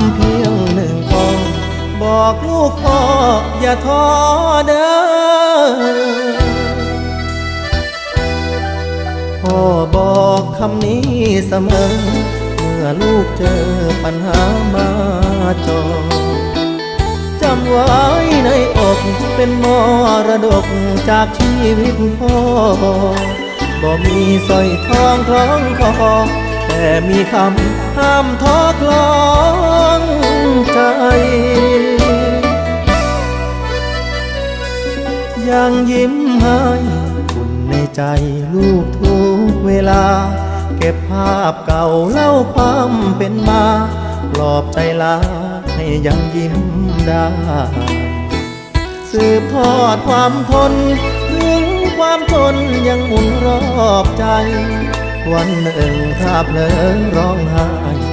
ำเพียงหนึ่งข้อบอกลูกพ่ออย่าท้อเด้อพ่อบอกคำนี้เสมอ เมื่อลูกเจอปัญหามาจอจำไว้ในอกเป็นมรดกจากชีวิตพ่อบ่มีสร้อยทองคล้องคอแต่มีคำห้ามท้อคล้อ ยังยิ้มให้อุ่นในใจลูกทุกเวลา เก็บภาพเก่าเล่าความเป็นมาปลอบใจลาให้ยังยิ้มได้ สืบทอดความทน ถึงความทนยังหมุนรอบใจ วันหนึ่งถ้าเพลอร้องไห้